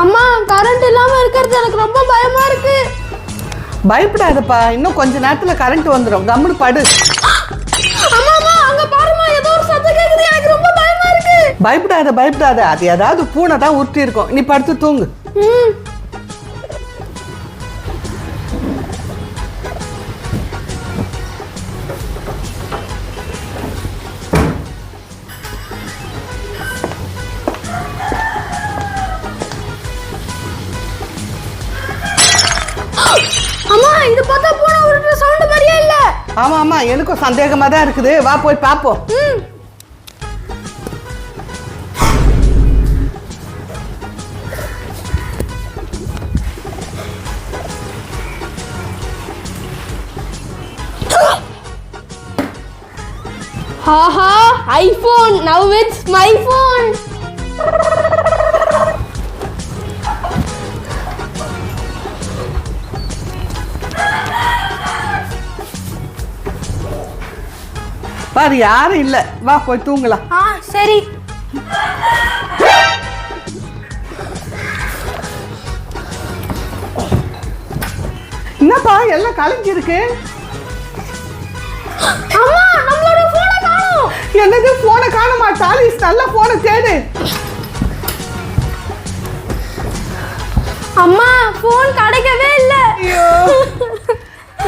அம்மா கரண்ட் இல்லாம இருக்கிறது எனக்கு ரொம்ப பயமா இருக்கு. பயப்படாதப்பா. இன்னும் கொஞ்ச நேரத்துல கரண்ட் வந்துடும் கம்முனு படு. பயப்படாத பயப்படாத. அது ஏதாவது பூனை தான் உருட்டி இருக்கும் நீ படுத்து தூங்கு. இது பார்த்தா பூனை உருட்டுற சவுண்ட் மாதிரியே இல்ல. ஆமா ஆமா எனக்கும் சந்தேகமா தான் இருக்குது. வா போய் பாப்போம் ஆஹா iPhone now it's my phone பாரு யாரும் இல்ல. வா போய் தூங்கலாம். ஆ சரி. என்னப்பா எல்லாம் கலைஞ்சி இருக்கு? அம்மா நம்மளோட போனை காணோம். என்னது போனை காணுமா நல்லா போனை தேடு. அம்மா போன் கிடைக்கவே இல்ல. ஐயோ.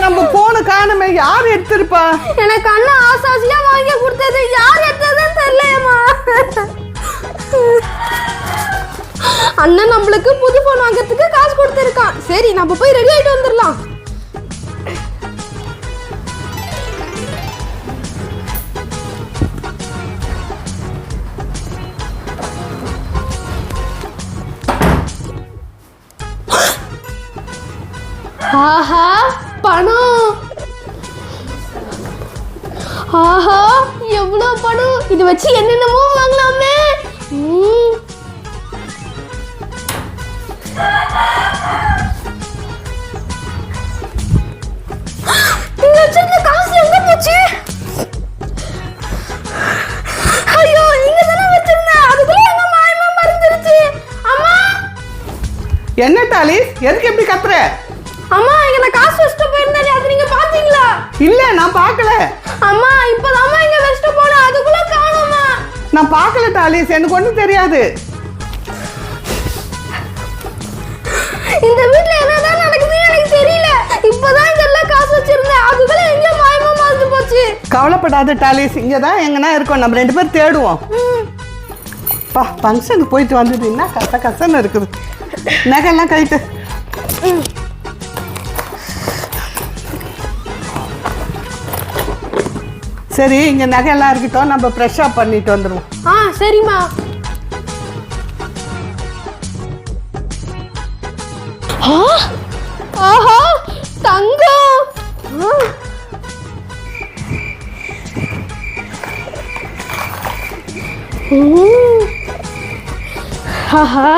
நம்ம போன காணுமே யார் எடுத்திருப்பா? எனக்கு அண்ணன் ஆசாசியா வாங்கி கொடுத்தது யார் எடுத்ததுன்னு தெரியலையம்மா. அண்ணன் நம்மளுக்கு புது போன் வாங்குறதுக்கு காசு கொடுத்துருக்கான். சரி நம்ம போய் ரெடி ஆயிட்டு வந்துடலாம். ஆஹா பணம். ஆஹா எவ்வளோ பணம்? இது வச்சு என்னென்னமோ வாங்கலாமே. காசு என்ன டாலிஸ் எதுக்கு எப்படி கத்துற? அம்மா இங்க நான் காசு வச்சுட்டு போயிருந்தேன் அது நீங்க பாத்தீங்களா இல்ல நான் பார்க்கல. அம்மா இப்பதாம்மா இங்க வச்சுட்டு போனேன். அதுக்குள்ள காணோமா நான் பார்க்கல டாலிஸ் எனக்கு ஒன்றும் தெரியாது. இந்த வீட்ல என்னதான் நடக்குதுன்னு எனக்கு தெரியல. இப்பதான் இதெல்லாம் காசு வச்சிருந்தேன். அதுக்குள்ள எங்க மாயமா மறந்து போச்சு. கவலைப்படாத டாலிஸ் இங்கே தான் எங்கன்னா இருக்கோம். நம்ம ரெண்டு பேரும் தேடுவோம். பா ஃபங்க்ஷனுக்கு போயிட்டு வந்தது என்ன? கச கசன்னு இருக்குது. நகைலாம் கழிட்டு சரி இங்கே நகையெல்லாம் இருக்கட்டும் நம்ம ஃப்ரெஷ்ஷாக பண்ணிட்டு வந்துடுவோம் ஆ சரிம்மா. ஆஹா தங்கம். ஆஹா.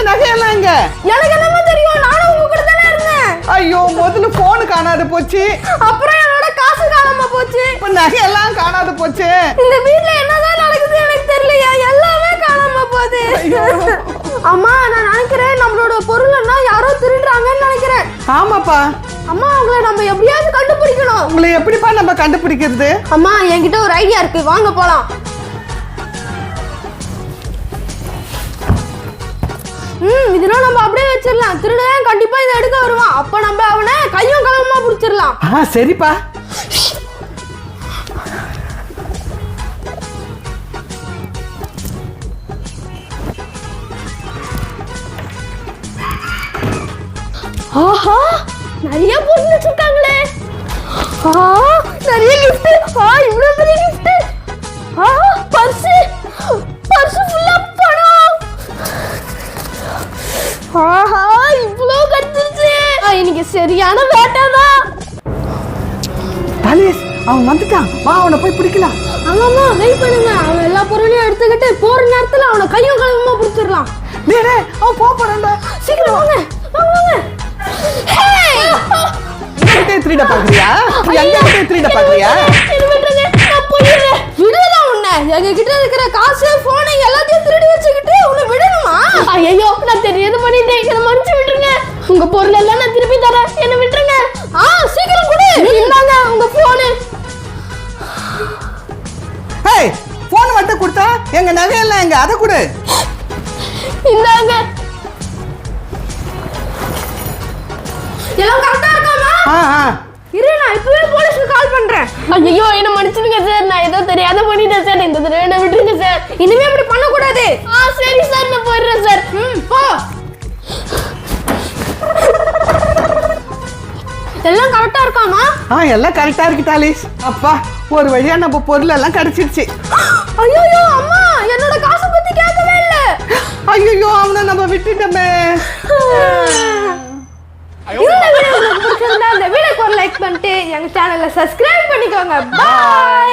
வச்சிருந்த நகையெல்லாம் இங்க எனக்கு என்னமா தெரியும். நானும் உங்க கூட தானே இருந்தேன். ஐயோ முதல்ல ஃபோனு காணாது போச்சு. அப்புறம் என்னோட காசு காணாம போச்சு. இப்போ நகையெல்லாம் காணாது போச்சு. இந்த வீட்ல என்னதான் நடக்குது எனக்கு தெரியலையா. எல்லாமே காணாம போகுது. அம்மா நான் நினைக்கிறேன் நம்மளோட பொருள் எல்லாம் யாரோ திருடுறாங்கன்னு நினைக்கிறேன். ஆமாப்பா. அம்மா அவங்கள நம்ம எப்படியாவது கண்டுபிடிக்கணும். உங்களை எப்படிப்பா நம்ம கண்டுபிடிக்கிறது? அம்மா என்கிட்ட ஒரு ஐடியா இருக்கு. வாங்க போலாம். ம் இதெல்லாம் நம்ம அப்படியே வச்சிடலாம். திருடன் கண்டிப்பா இதை எடுக்க வருவான். அப்ப நம்ம அவனை கையும் களவுமா பிடிச்சிடலாம். ஆ சரிப்பா. ஆஹா நிறைய பொருள் வச்சிருக்காங்களே. ஆ நிறைய gift சரியான வேட்டை தான் டாலிஸ் அவன் வந்துட்டான். வா அவனை போய் பிடிக்கலாம். ஆமாம்மா வெயிட் பண்ணுங்க. அவன் எல்லா பொருளையும் எடுத்துக்கிட்டு போற நேரத்துல அவனை கையும் களவுமா பிடிச்சிடலாம். டேய் டேய், அவன் போக போறான்டா. சீக்கிரம் வாங்க வாங்க வாங்க ஹே! கிட்டே திருட பாக்குறியா எங்க கிட்டே திருட பாக்குறியா உன்னை. எங்க கிட்ட இருக்கிற காசு போனை எல்லாத்தையும் திருடி வச்சுக்கிட்டு உன்னை விடணுமா? ஐயோ நான் தெரியாது பண்ணிட்டேன் என்ன மன்னிச்சு விட்டுருங்க. உங்க பொருள் எல்லாம் நான் திருப்பி தரேன். என்ன விட்டுருங்க. ஏய் போன் மட்டும் கொடுத்தா எங்க நகையெல்லாம் எங்க? அதை கொடு. இந்தாங்க. எல்லாம் கரெக்டா இருக்காமா ஆ ஆ. இரு நான் இப்பவே போலீஸ்க்கு கால் பண்றேன். ஐயோ என்ன மன்னிச்சிடுங்க சார் நான் ஏதோ தெரியாத பண்ணிட்டேன் சார் இந்த தடவை என்ன விட்டுருங்க சார் இனிமே அப்படி பண்ண கூடாது ஆ சரி சார் நான் போயிடுறேன் சார் ம் போ. எல்லாம் கரெக்டா இருக்காமா ஆ எல்லாம் கரெக்டா இருக்கு டாலிஸ் அப்பா. ஒரு வழியா நம்ம பொருள் எல்லாம் கிடைச்சிருச்சு. ஐயோ அம்மா என்னோட காசை பத்தி கேட்கவே இல்ல. ஐயோ அவனை நம்ம விட்டுட்டோமே. இந்த வீடியோ உங்களுக்கு பிடிச்சிருந்தா இந்த வீடியோக்கு ஒரு லைக் பண்ணிட்டு எங்க சேனலை சப்ஸ்கிரைப் பண்ணிக்கோங்க. பாய்